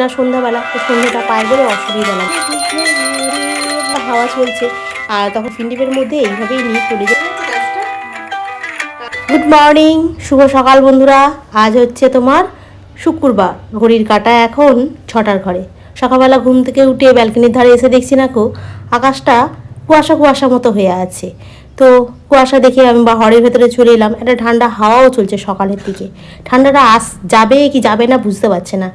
না সন্ধ্যাবেলা, তো সন্ধ্যাটা পায় বলে অসুবিধা লাগে। হাওয়া চলছে, আর তখন ফিন্ডিপের মধ্যে এইভাবেই নিয়ে চলে যায়। গুড মর্নিং শুভ সকাল বন্ধুরা। আজ হচ্ছে তোমার শুক্রবার, ঘড়ির কাটা এখন ছটার ঘরে। সকালবেলা ঘুম থেকে উঠে ব্যালকনির ধারে এসে দেখছি না কো আকাশটা কুয়াশা কুয়াশা মতো হয়ে আছে। তো কুয়াশা দেখে আমি বা হরের ভেতরে চলে এলাম, একটা ঠান্ডা হাওয়াও চলছে সকালের দিকে। ঠান্ডাটা আস যাবে কি যাবে না বুঝতে পারছে না।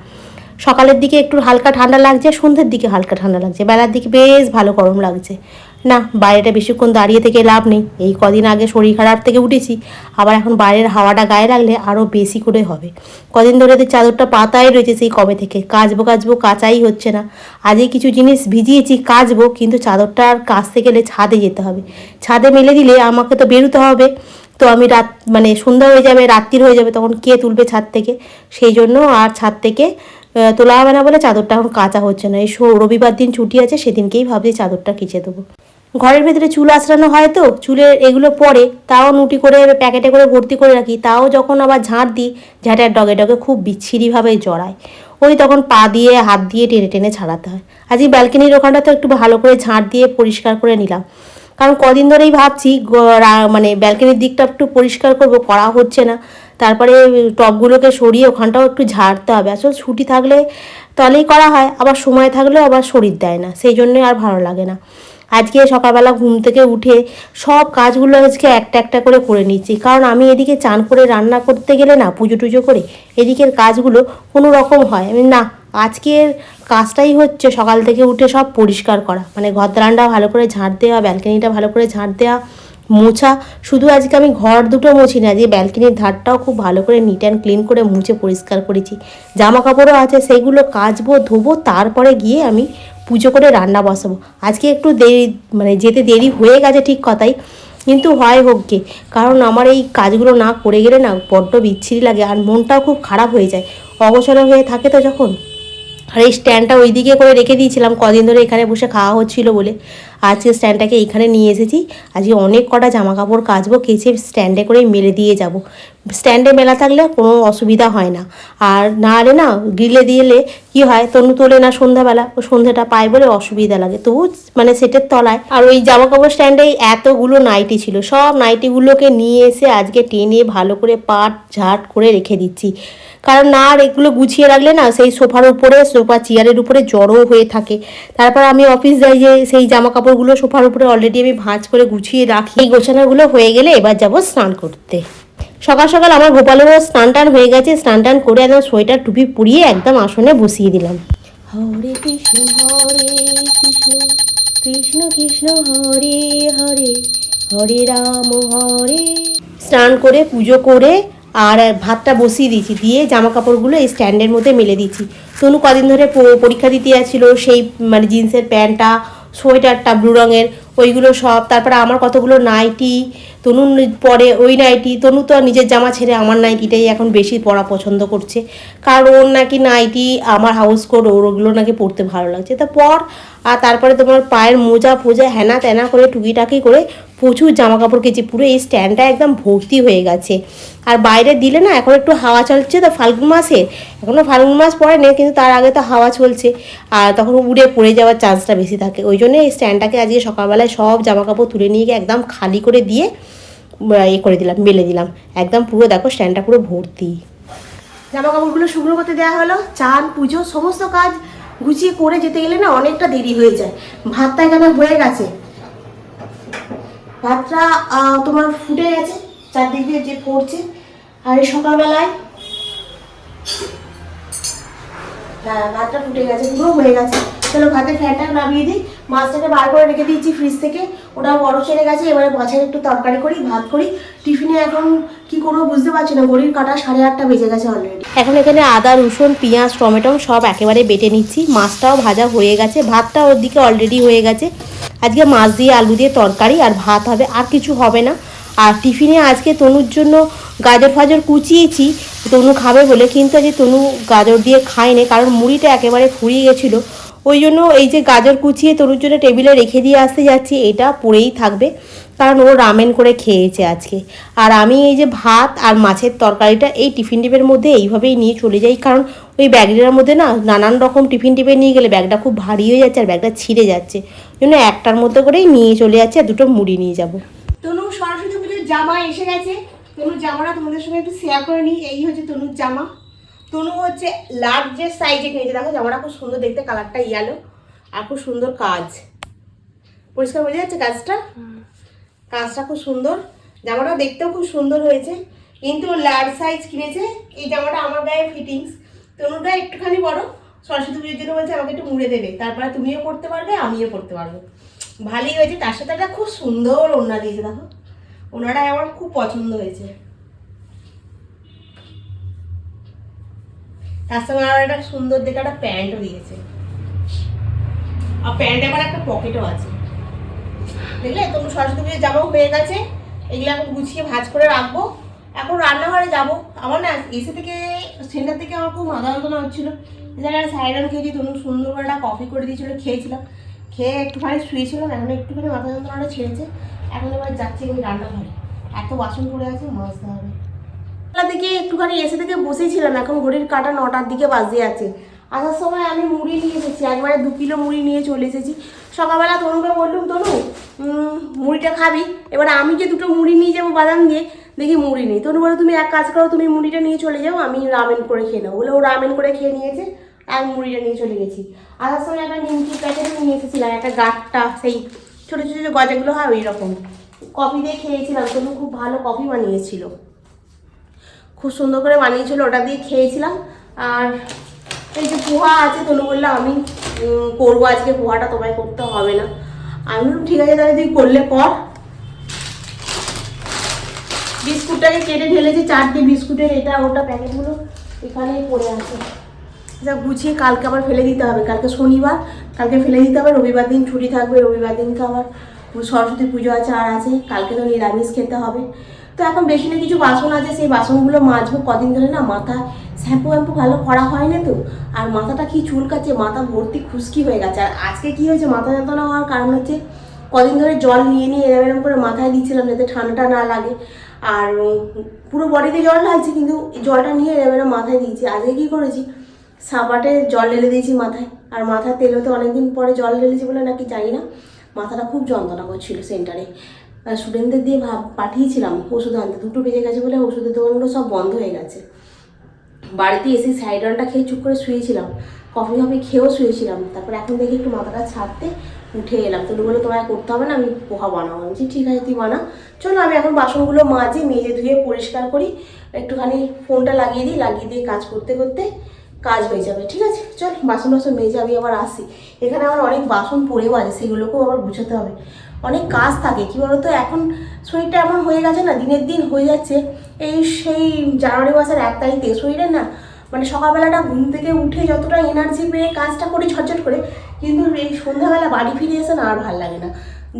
সকালের দিকে একটু হালকা ঠান্ডা লাগছে, সন্ধ্যের দিকে হালকা ঠান্ডা লাগছে। বেলার দিকে বেশ ভালো গরম লাগছে। না, বাইরেটা বেশিক্ষণ দাঁড়িয়ে থেকে লাভ নেই। এই কদিন আগে শরীর খারাপ থেকে উঠেছি, আবার এখন বাইরের হাওয়াটা গায়ে লাগলে আরও বেশি করে হবে। কদিন ধরে তো চাদরটা পাতায় রয়েছে সেই কবে থেকে। কাচবো কাচবো, কাচাই হচ্ছে না। আজকে কিছু জিনিস ভিজিয়েছি, কাচবো, কিন্তু চাদরটা আর কাচতে গেলে ছাদে যেতে হবে। ছাদে মেলে দিলে আমাকে তো বেরোতে হবে। তো আমি রাত মানে সন্ধ্যা হয়ে যাবে, রাত্রির হয়ে যাবে, তখন কে তুলবে ছাদ থেকে? সেই জন্য আর ছাদ থেকে তোলা হবে না বলে চাদরটা এখন কাঁচা হচ্ছে না। এই রবিবার দিন ছুটি আছে, সেদিনকেই ভাবছি চাদরটা কেচে দেবো। ঘরের ভেতরে চুল আঁচড়ানো হয় তো, চুলের এগুলো পরে, তাও নুটি করে, প্যাকেটে করে ভর্তি করে রাখি। তাও যখন আবার ঝাঁট দিই, ঝাঁটের ডগে ডগে খুব বিচ্ছিরিভাবে জড়ায়। ওই তখন পা দিয়ে, হাত দিয়ে টেনে টেনে ছাড়াতে হয়। আজকে ব্যালকনির ওখানটা তো একটু ভালো করে ঝাঁট দিয়ে পরিষ্কার করে নিলাম। কারণ কদিন ধরেই ভাবছি মানে ব্যালকনির দিকটা একটু পরিষ্কার করব, করা হচ্ছে না। তারপরে টবগুলোকে সরিয়ে ওখানটাও একটু ঝাড়তে হবে। আসলে ছুটি থাকলে তলেই করা হয়, আবার সময় থাকলেও আবার শরীর দেয় না, সেই জন্যই আর ভালো লাগে না। আজকে সকালবেলা ঘুম থেকে উঠে সব কাজগুলো আজকে একটা একটা করে করে নিচ্ছি। কারণ আমি এদিকে চান করে রান্না করতে গেলে না, পুজো টুজো করে এদিকের কাজগুলো কোনো রকম হয়। আমি না, আজকের কাজটাই হচ্ছে সকাল থেকে উঠে সব পরিষ্কার করা। মানে ঘর দালানটা ভালো করে ঝাঁট দেওয়া, ব্যালকনিটা ভালো করে ঝাঁট দেওয়া মোছা। শুধু আজকে আমি ঘর দুটো মুছি না, যে ব্যালকনির ধারটাও খুব ভালো করে নিট অ্যান্ড ক্লিন করে মুছে পরিষ্কার করেছি। জামা কাপড়ও আছে, সেইগুলো কাচবো, ধোবো, তারপরে গিয়ে আমি পুজো করে রান্না বসাবো। আজকে একটু দেরি মানে যেতে দেরি হয়ে গেছে ঠিক কথাই, কিন্তু হয় হোক গে। কারণ আমার এই কাজগুলো না করে গেলে না বড্ড বিচ্ছিরি লাগে, আর মনটাও খুব খারাপ হয়ে যায়। অগোছালো হয়ে থাকে তো যখন। আর এই স্ট্যান্ডটা ওই দিকে করে রেখে দিয়েছিলাম, কদিন ধরে এখানে বসে খাওয়া হচ্ছিল বলে। আজকে স্ট্যান্ডটাকে এইখানে নিয়ে এসেছি। আজকে অনেক কটা জামা কাপড় কাচবো, কেচে স্ট্যান্ডে করে মেলে দিয়ে যাব। স্ট্যান্ডে মেলা থাকলে কোনো অসুবিধা হয় না। আর না হলে না, গ্রিলে দিলে কি হয়, তনু তোলে না সন্ধ্যাবেলা, ও সন্ধ্যাটা পায় বলে অসুবিধা লাগে। তবু মানে সেটের তলায়। আর ওই জামা কাপড় স্ট্যান্ডে এতগুলো নাইটি ছিল, সব নাইটিগুলোকে নিয়ে এসে আজকে টেনে ভালো করে পাট ঝাট করে রেখে দিচ্ছি। কারণ না আর এগুলো গুছিয়ে রাখলে না সেই সোফার উপরে সোফা চেয়ারের উপরে জড়ো হয়ে থাকে। তারপর আমি অফিস যাই যে সেই জামা কাপড়গুলো সোফার উপরে অলরেডি আমি ভাঁজ করে গুছিয়ে রাখি। এই গোছানোগুলো হয়ে গেলে এবার যাব স্নান করতে। সকাল সকাল আমার গোপালেরও স্নান টান হয়ে গেছে স্নান টান করে একদম সোয়েটার টুপি পরিয়ে একদম আসনে বসিয়ে দিলাম। হরে কৃষ্ণ হরে কৃষ্ণ কৃষ্ণ কৃষ্ণ হরে হরে হরে রাম হরে। স্নান করে পুজো করে আর ভাতটা বসিয়ে দিয়েছি, দিয়ে জামা কাপড়গুলো এই স্ট্যান্ডের মধ্যে মেলে দিচ্ছি তনু কদিন ধরে পরীক্ষা দিতে যাচ্ছিল, সেই মানে জিন্সের প্যান্টটা, সোয়েটারটা, ব্লু রঙের, ওইগুলো সব, তারপরে আমার কতগুলো নাইটি, তনুর পরে ওই নাইটি, তনু তো নিজের জামা ছেড়ে আমার নাইটিটাই এখন বেশি পরা পছন্দ করছে। কারণ ওর নাকি নাইটি, আমার হাউস কোট ওর ওগুলো নাকি পরতে ভালো লাগছে। তা পর, আর তারপরে তোমার পায়ের মোজা ফোজা হেনা তেনা করে, টুকিটাকি করে প্রচুর জামা কাপড় কেচি, পুরো এই স্ট্যান্ডটা একদম ভর্তি হয়ে গেছে। আর বাইরে দিলে না, এখন একটু হাওয়া চলছে তো ফাল্গুন মাসে এখনও ফাল্গুন মাস পরে নেই কিন্তু তার আগে তো হাওয়া চলছে। আর তখন উড়ে পড়ে যাওয়ার চান্সটা বেশি থাকে। ওই জন্য এই স্ট্যান্ডটাকে আজকে সকালবেলায় সব জামা কাপড় তুলে নিয়ে গিয়ে একদম খালি করে দিয়ে ইয়ে করে দিলাম মেলে দিলাম। একদম পুরো দেখো স্ট্যান্ডটা পুরো ভর্তি। জামা কাপড়গুলো শুকনো করতে দেওয়া হলো, চান, পুজো, সমস্ত কাজ গুছিয়ে করে যেতে গেলে না অনেকটা দেরি হয়ে যায়। ভাতটা এখানে হয়ে গেছে। ভাতটা তোমার ফুটে গেছে, চারদিক দিয়ে যে পড়ছে। আর এই সকালবেলায় হ্যাঁ ভাতটা ফুটে গেছে, পুরো হয়ে গেছে। চলো ভাতের ফ্যানটা নামিয়ে দিই। মাছটাকে বার করে রেখে দিয়েছি ফ্রিজ থেকে। ওটা বড় ছেড়ে গেছে, এবারে মাছের একটু তরকারি করি, ভাত করি। টিফিনে এখন কি করব বুঝতে পারছি না, ঘড়ির কাটা সাড়ে আটটা বেজে গেছে অলরেডি এখন এখানে আদা, রসুন, পেঁয়াজ, টমেটো সব একেবারে বেটে নিচ্ছি। মাছটাও ভাজা হয়ে গেছে, ভাতটা ওর দিকে অলরেডি হয়ে গেছে। আজকে মাছ দিয়ে আলু দিয়ে তরকারি আর ভাত হবে, আর কিছু হবে না। আর টিফিনে আজকে তনুর জন্য গাজর ফাজর কুচিয়েছি, তনু খাবে বলে, কিন্তু আজকে তনু গাজর দিয়ে খায়নি, কারণ মুড়িটা একেবারে ফুরিয়ে গেছিল। ওই জন্য এই যে গাজর কুচিয়ে তনুর জন্য টেবিলে রেখে দিয়ে আসতে যাচ্ছি, এটা পড়েই থাকবে। কারণ ও রামেন করে খেয়েছে আজকে। আর আমি এই যে ভাত আর মাছের তরকারিটা এই টিফিন টিপের মধ্যে এইভাবেই নিয়ে চলে যাই কারণ ওই ব্যাগটার মধ্যে না নানান রকম টিফিন টিপে নিয়ে গেলে ব্যাগটা খুব ভারী হয়ে যাচ্ছে আর ব্যাগটা ছিঁড়ে যাচ্ছে। ওই জন্য একটার মধ্যে করেই নিয়ে চলে যাচ্ছে আর দুটো মুড়ি নিয়ে যাব। তনু সরস্বতী পুজোর জামা এসে গেছে। তনুর জামাটা তোমাদের সঙ্গে একটু শেয়ার করে নিই। এই হচ্ছে তনুর জামা। তনু হচ্ছে লার্জের সাইজে কিনেছে। দেখো জামাটা খুব সুন্দর দেখতে কালারটা ইয়ালো আর খুব সুন্দর কাজ। পরিষ্কার বোঝা যাচ্ছে কাজটা? কাজটা খুব সুন্দর। জামাটা দেখতেও খুব সুন্দর হয়েছে। কিন্তু লার্জ সাইজ কিনেছে। এই জামাটা আমার গায়ে ফিটিংস তনুটা একটুখানি বড়। সরস্বতী পুজোর জন্য বলছে, আমাকে একটু মুড়ে দেবে। তারপরে তুমিও পড়তে পারবে, আমিও পড়তে পারব। ভালোই হয়েছে। তার সাথে একটা খুব সুন্দর ওড়না দিয়েছে, দেখো। ওনারা আমার খুব পছন্দ হয়েছে। তার সঙ্গে আমার একটা সুন্দর দেখে একটা প্যান্টও দিয়েছে। আর প্যান্টে আমার একটা পকেটও আছে। দেখলে তুমি সরস্বতী পুজোর জামাও হয়ে গেছে। এগুলো এখন গুছিয়ে ভাজ করে রাখব। এখন রান্নাঘরে যাব। আমার না এসে থেকে সেন্টার থেকে আমার খুব মাথা যন্ত্রণা হচ্ছিল। জায়গায় সাইডন খেয়েছি তনু সুন্দর করে একটা কফি করে দিয়েছিল, খেয়েছিলাম। খেয়ে একটুখানি শুয়েছিলাম, এখন একটুখানি মাথা যন্ত্রণাটা ছেড়েছে। এখন এবার যাচ্ছি আমি রান্নাঘরে। এত বাসন পড়ে আছে, মাজতে হবে। থেকে একটুখানি এসে থেকে বসেছিলাম, এখন ঘড়ির কাটা নটার দিকে বাজে আছে। আসার সময় আমি মুড়ি নিয়ে এসেছি, একবারে দু কিলো মুড়ি নিয়ে চলে এসেছি। সকালবেলা তনুকে বললুম, তনু মুড়িটা খাবি? এবার আমি যে দুটো মুড়ি নিয়ে যাব বাদাম দিয়ে, দেখি মুড়ি নেই। তনু বলে, তুমি এক কাজ করো, তুমি মুড়িটা নিয়ে চলে যাও, আমি রামেন করে খেয়ে নেব। বলে ও রামেন করে খেয়ে নিয়েছে, আমি মুড়িটা নিয়ে চলে গেছি। আসার সময় একটা নিমকির প্যাকেট নিয়ে এসেছিলাম, একটা গাঠটা সেই ছোটো ছোটো গজাগুলো হয় ওই রকম। কফি দিয়ে খেয়েছিলাম, তনু খুব ভালো কফি বানিয়েছিল। খুব সুন্দর করে বানিয়েছিল, ওটা দিয়ে খেয়েছিলাম। আর এই যে পোহা আছে তনু বলল আমি করব আজকে, পোহাটা তোমায় করতে হবে না। আমি বললাম, ঠিক আছে, তাহলে তুই করলে কর। বিস্কুটটাকে কেটে ঢেলেছি, চারটে বিস্কুটের, এটা, ওটা প্যাকেটগুলো এখানেই পড়ে আছে। যা গুছিয়ে কালকে আবার ফেলে দিতে হবে। কালকে শনিবার, কালকে ফেলে দিতে হবে, রবিবার দিন ছুটি থাকবে, রবিবার দিনকে আবার সরস্বতী পুজো আছে, আর আছে। কালকে তো নিরামিষ খেতে হবে। তো এখন বেশি না, কিছু বাসন আছে, সেই বাসনগুলো মাজবো। কদিন ধরে না মাথা শ্যাম্পু ব্যাম্পু ভালো করা হয় না তো। আর মাথাটা কি চুলকাচ্ছে, মাথা ভর্তি খুশকি হয়ে গেছে। আর আজকে কি হয়েছে, মাথা যন্ত্রণা হওয়ার কারণ হচ্ছে কদিন ধরে জল নিয়ে নিয়ে এরম এরম করে মাথায় দিচ্ছিলাম যাতে ঠান্ডাটা না লাগে। আর পুরো বডিতে জল লাগছে কিন্তু জলটা নিয়ে এরম এরম মাথায় দিয়েছি। আজকে কী করেছি, সাবাটে জল ঢেলে দিয়েছি মাথায়। আর মাথার তেলতে অনেকদিন পরে জল ঢেলেছি বলে নাকি জানি না। মাথাটা খুব যন্ত্রণা করছিল সেন্টারে। স্টুডেন্টদের দিয়ে ভাব, পাঠিয়েছিলাম ওষুধ আনতে। দুটো বেজে গেছে বলে ওষুধের দোকানগুলো সব বন্ধ হয়ে গেছে। বাড়িতে এসে সাইডনটা খেয়ে চুপ করে শুয়েছিলাম। কফি কফি খেয়েও শুয়েছিলাম। তারপর এখন দেখি একটু মাথাটা ছাড়তে উঠে এলাম। তো বলে তোমায় করতে হবে না, আমি পোহা বানাবো। আমি ঠিক আছে, তুই বানা। চলো, আমি এখন বাসনগুলো মাজি, মেজে ধুয়ে পরিষ্কার করি। একটুখানি ফোনটা লাগিয়ে দিই, লাগিয়ে দিয়ে কাজ করতে করতে কাজ হয়ে যাবে, ঠিক আছে? চল, বাসন বাসন মেজে আমি আবার আসি। এখানে আমার অনেক বাসন পড়েও আছে, সেগুলোকেও আবার গুছাতে হবে। অনেক কাজ থাকে, কি বলতো? এখন শরীরটা এমন হয়ে গেছে না, দিনের দিন হয়ে যাচ্ছে। এই সেই জানুয়ারি মাসের এক তারিখে শরীরে না মানে সকালবেলাটা ঘুম থেকে উঠে যতটা এনার্জি পেয়ে কাজটা করি ঝটঝট করে, কিন্তু এই সন্ধ্যাবেলা বাড়ি ফিরে এসে না আর ভালো লাগে না।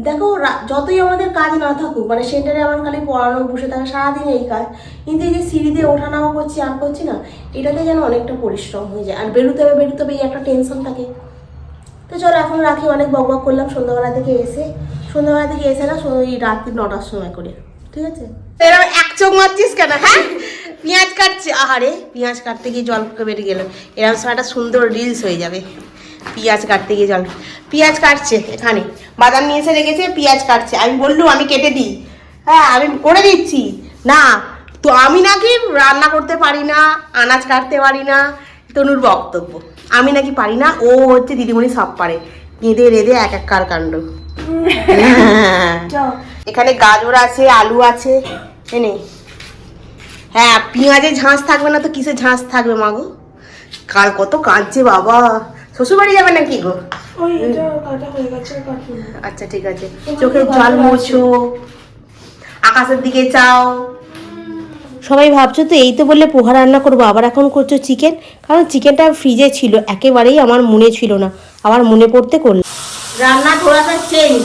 দেখো যতই আমাদের কাজ না থাকুক মানে সেন্টারে আমার খালি পড়ানো, বসে থাকা, সারাদিন এই কাজ, কিন্তু এই যে সিঁড়িতে ওঠা নামা করছি, আর করছি না, এটাতে যেন অনেকটা পরিশ্রম হয়ে যায়। আর বেরোতে হবে বেরোতে হবে, এই একটা টেনশন থাকে। তো চলো, এখন রাখি অনেক বক বক করলাম, সন্ধ্যাবেলা থেকে এসে, সন্ধ্যাবেলা থেকে এসে না রাত্রি নটার সময় করে, ঠিক আছে? এরকম এক চোখ মারছিস কেন হ্যাঁ? পেঁয়াজ কাটছে। আহারে পেঁয়াজ কাটতে গিয়ে জল বেরিয়ে গেল। এরকম সময় একটা সুন্দর রিলস হয়ে যাবে। পেঁয়াজ কাটতে গিয়ে জল পেঁয়াজ কাটছে এখানে। বাদাম নিয়ে এসে রেখেছে পেঁয়াজ কাটছে। আমি বললুম আমি কেটে দিই। হ্যাঁ আমি করে দিচ্ছি। না তো আমি নাকি রান্না করতে পারি না আনাজ কাটতে পারি না তনুর বক্তব্য। আমি নাকি পারি না ও হচ্ছে দিদিমণি সব পারে। কেঁদে রেঁধে এক এক কার কাণ্ড। এখানে গাজর আছে আলু আছে। এনে হ্যাঁ পেঁয়াজে ঝাঁস থাকবে না তো কিসে ঝাঁস থাকবে মাগো কার কত কাঁদছে বাবা। শ্বশুরবাড়ি যাবে নাকি গো? আচ্ছা ঠিক আছে। চোখের জল মোছো। আকাশের দিকে চাও সবাই ভাবছ তো এই তো বললে পোহা রান্না করব আবার এখন করছ চিকেন? কারণ চিকেনটা ফ্রিজে ছিল একেবারেই আমার মনে ছিল না। আবার মনে পড়তে করলাম রান্না থোড়াটা চেঞ্জ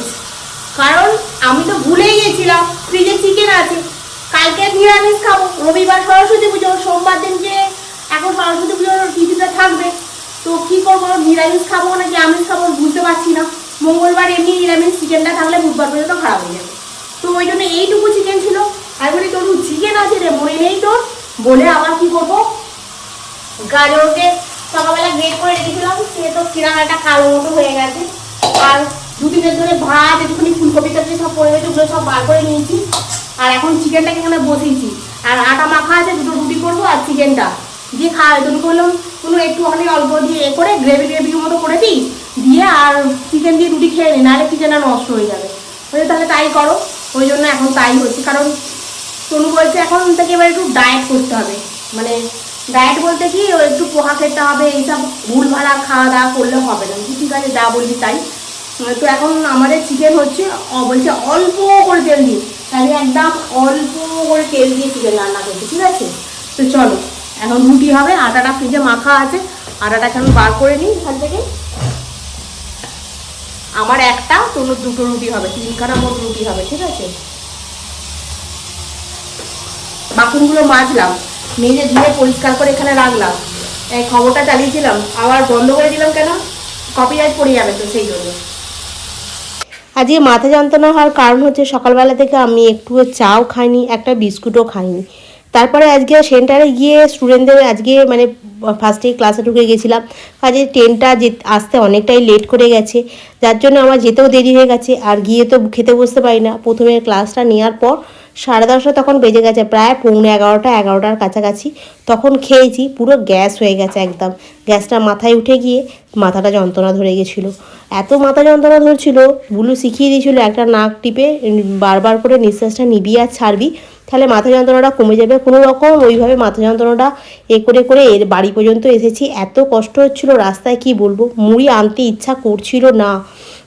কারণ আমি তো ভুলেই গেছিলাম ফ্রিজে চিকেন আছে। কালকে নিরামিষ খাব, রবিবার সরস্বতী পুজো, সোমবার দিন যে এখন সরস্বতী পুজোর তিথিটা থাকবে। তো কি করব নিরামিষ খাব নাকি আমিষ খাব বুঝতে পারছি না। মঙ্গলবার এমনি নিরামিষ চিকেনটা থাকলে বুধবার পর্যন্ত খারাপ হয়ে যাবে। তো ওই জন্য এইটুকু চিকেন ছিল। আমি বলি, তোর চিকেন আছে রে মনে নেই তোর। বলে আবার কি করব? গাজরকে সকালবেলা গ্রেট করে রেখেছিলাম, সে তো কিরাম একটা কালো মতো হয়ে গেছে। আর দু দিনের ধরে ভাত, একটুখানি ফুলকপি টপি সব পড়ে গেছে, ওগুলো সব বার করে নিয়েছি। আর এখন চিকেনটাকে এখানে বসিয়েছি। আর আটা মাখা আছে, দুটো রুটি করব আর চিকেনটা দিয়ে খাওয়া তুমি বললাম কোনো একটুখানি অল্প দিয়ে এ করে গ্রেভি গ্রেভির মতো করে দিই দিয়ে আর চিকেন দিয়ে রুটি খেয়ে নিই নাহলে চিকেনটা নষ্ট হয়ে যাবে। ওই তাহলে তাই করো, ওই জন্য এখন তাই হচ্ছে। কারণ তনু বলছে এখন থেকে এবার একটু ডায়েট করতে হবে। মানে ডায়েট বলতে কি একটু পোহা খেতে হবে, এইসব ভুল ভাড়া খাওয়া দাওয়া করলে হবে না। ঠিক আছে, যা বলছি তাই। তো এখন আমাদের চিকেন হচ্ছে বলছে অল্প করে তেল দিয়ে। তাহলে একদম অল্প করে তেল দিয়ে চিকেন রান্না করছি, ঠিক আছে? তো চলো, এখন রুটি হবে, আটাটা ফ্রিজে মাখা আছে আটাটা এখন বার করে নিই এখান থেকে। আমার একটা, তোর দুটো রুটি হবে, তিনখানা মোট রুটি হবে, ঠিক আছে? বাসনগুলো মাজলাম, মেজে ধুয়ে পরিষ্কার করে এখানে রাখলাম। খবরটা চালিয়েছিলাম, আবার বন্ধ করে দিলাম কেন? কপিরাইট পড়ে যাবে তো সেই জন্য। আজকে মাথা যন্ত্রণা হওয়ার কারণ হচ্ছে সকালবেলা থেকে আমি একটুও চাও খাইনি, একটা বিস্কুটও খাইনি। তারপরে আজকে সেন্টারে গিয়ে স্টুডেন্টদের আজকে মানে ফার্স্টে ক্লাসে ঢুকে গেছিলাম। কাজে ট্রেনটা যে আসতে অনেকটাই লেট করে গেছে। যার জন্য আমার যেতেও দেরি হয়ে গেছে। আর গিয়ে তো খেতে বসতে পারি না। প্রথমে ক্লাসটা নেওয়ার পর সাড়ে দশটা তখন বেজে গেছে, প্রায় পৌনে এগারোটা, এগারোটার কাছাকাছি। তখন খেয়েছি, পুরো গ্যাস হয়ে গেছে একদম। গ্যাসটা মাথায় উঠে গিয়ে মাথাটা যন্ত্রণা ধরে গেছিল। এত মাথা যন্ত্রণা ধরছিল, বুলু শিখিয়ে দিয়েছিল, একটা নাক টিপে বারবার করে নিঃশ্বাসটা নিবি আর ছাড়বি, তাহলে মাথা যন্ত্রণাটা কমে যাবে। কোনো রকম ওইভাবে মাথা যন্ত্রণাটা এ করে করে এর বাড়ি পর্যন্ত এসেছি। এত কষ্ট হচ্ছিল, রাস্তায় কি বলব? মুড়ি আনতে ইচ্ছা করছিল না।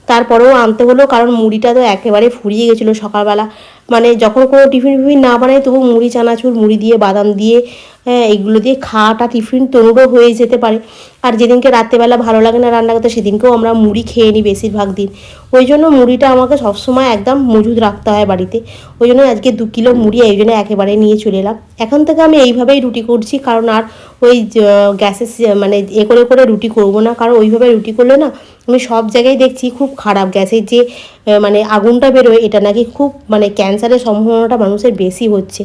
তারপরেও আনতে হলো, কারণ মুড়িটা তো একেবারে ফুরিয়ে গেছিল সকালবেলা। মানে যখন কোনো টিফিন ফিফিন না বানাই তবু মুড়ি, চানাচুর, মুড়ি দিয়ে, বাদাম দিয়ে হ্যাঁ এইগুলো দিয়ে খাওয়াটা টিফিন তনুরও হয়ে যেতে পারে। আর যেদিনকে রাত্রেবেলা ভালো লাগে না রান্না করতে, সেদিনকেও আমরা মুড়ি খেয়ে নিই বেশিরভাগ দিন। ওই জন্য মুড়িটা আমাকে সবসময় একদম মজুদ রাখতে হয় বাড়িতে। ওই জন্য আজকে দু কিলো মুড়ি এই জন্য একেবারে নিয়ে চলে এলাম। এখন থেকে আমি এইভাবেই রুটি করছি, কারণ আর ওই গ্যাসের মানে এ করে করে রুটি করব না। কারণ ওইভাবে রুটি করলে না, আমি সব জায়গায় দেখছি খুব খারাপ গ্যাসের যে মানে আগুনটা বেরোয়, এটা নাকি খুব মানে ক্যান্সারের সম্ভাবনাটা মানুষের বেশি হচ্ছে।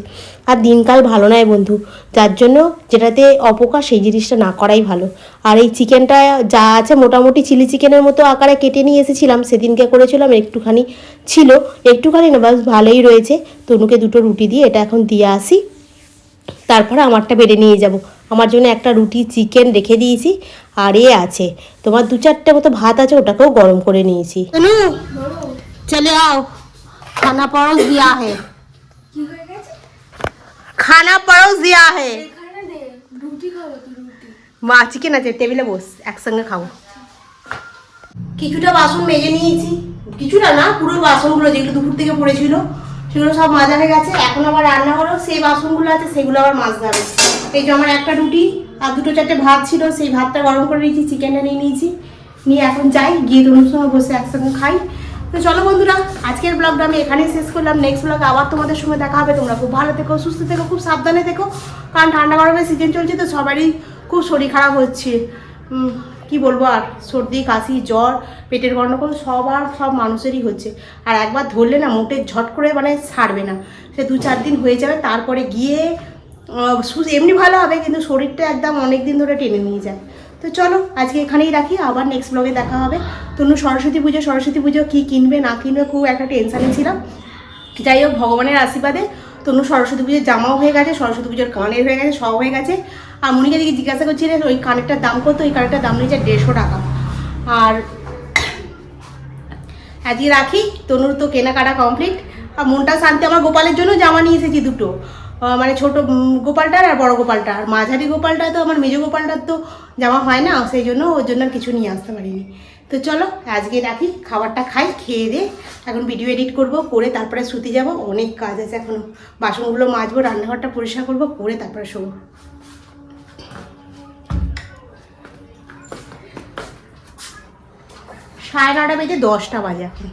আর দিনকাল ভালো নয় বন্ধু, যার জন্য যেটাতে অপকার সেই জিনিসটা না করাই ভালো। আর এই চিকেনটা যা আছে মোটামুটি চিলি চিকেনের মতো আকারে কেটে নিয়ে এসেছিলাম, সেদিনকে করেছিলাম, একটুখানি ছিল, একটুখানি না, বাস ভালোই রয়েছে। তনুকে দুটো রুটি দিয়ে এটা এখন দিয়ে আসি। তারপরে আমারটা বেড়ে নিয়ে যাব। আমার জন্য একটা রুটি চিকেন রেখে দিয়েছি, আর এ আছে। তোমার দু চারটে মতো ভাত আছে, ওটাকেও গরম করে নিয়েছি। চলে আও খানা পরোস দিয়া হে খানা পরোস দিয়া হে মা চিকেন আছে টেবিলে বস একসঙ্গে খাব কিছুটা বাসন মেজে নিয়েছি। কিছুটা না পুরো বাসনগুলো যেগুলো দুপুর থেকে পড়েছিল সেগুলো সব মাজা হয়ে গেছে। এখন আবার রান্না হলো সেই বাসনগুলো আছে সেগুলো আবার মাজতে হবে। এই যে আমার একটা রুটি আর দুটো চারটে ভাত ছিল সেই ভাতটা গরম করে নিয়েছি চিকেনটা নিয়ে নিয়েছি। নিয়ে এখন যাই গিয়ে তনুর সঙ্গে বসে একসঙ্গে খাই। তো চলো বন্ধুরা, আজকের ব্লগটা আমি এখানেই শেষ করলাম। নেক্সট ব্লগে আবার তোমাদের সঙ্গে দেখা হবে। তোমরা খুব ভালো থেকো, সুস্থ থেকো, খুব সাবধানে থেকো। কারণ ঠান্ডা গরমের সিজন চলছে তো সবারই খুব শরীর খারাপ হচ্ছে। কি বলব আর? সর্দি, কাশি, জ্বর, পেটের গন্ডগোল সবার সব মানুষেরই হচ্ছে। আর একবার ধরলে না মোটে ঝট করে মানে ছাড়বে না। সে দু চার দিন হয়ে যাবে, তারপরে গিয়ে এমনি ভালো হবে, কিন্তু শরীরটা একদম অনেক দিন ধরে টেনে নিয়ে যায়। তো চলো, আজকে এখানেই রাখি, আবার নেক্সট ব্লগে দেখা হবে। তনু সরস্বতী পুজো সরস্বতী পুজো, কী কিনবে, না কিনবে, খুব একটা টেনশানে ছিলাম। যাই হোক, ভগবানের আশীর্বাদে তনু সরস্বতী পুজোর জামাও হয়ে গেছে, সরস্বতী পুজোর কানের হয়ে গেছে, সব হয়ে গেছে। আর মনিকা দিকে জিজ্ঞাসা করছিলেন ওই কানেরটার দাম কত? ওই কানেরটার দাম নিয়েছে দেড়শো টাকা। আর আজকে রাখি, তনুর তো কেনাকাটা কমপ্লিট আর মনটা শান্তি, আমার গোপালের জন্য জামা নিয়ে এসেছি দুটো। মানে ছোট গোপালটার আর বড় গোপালটা আর মাঝারি গোপালটা তো, আমার মেজো গোপালটার তো জামা হয় না, সেই জন্য ওর জন্য আর কিছু নিয়ে আসতে পারিনি। তো চলো, আজকে রাখি, খাবারটা খাই, খেয়ে দিয়ে এখন ভিডিও এডিট করব, করে তারপরে শুতে যাব। অনেক কাজ আছে এখনও। বাসনগুলো মাজবো, রান্নাঘরটা পরিষ্কার করব, করে তারপরে শোবো। সাড়ে নটা বেজে দশটা বাজে এখন।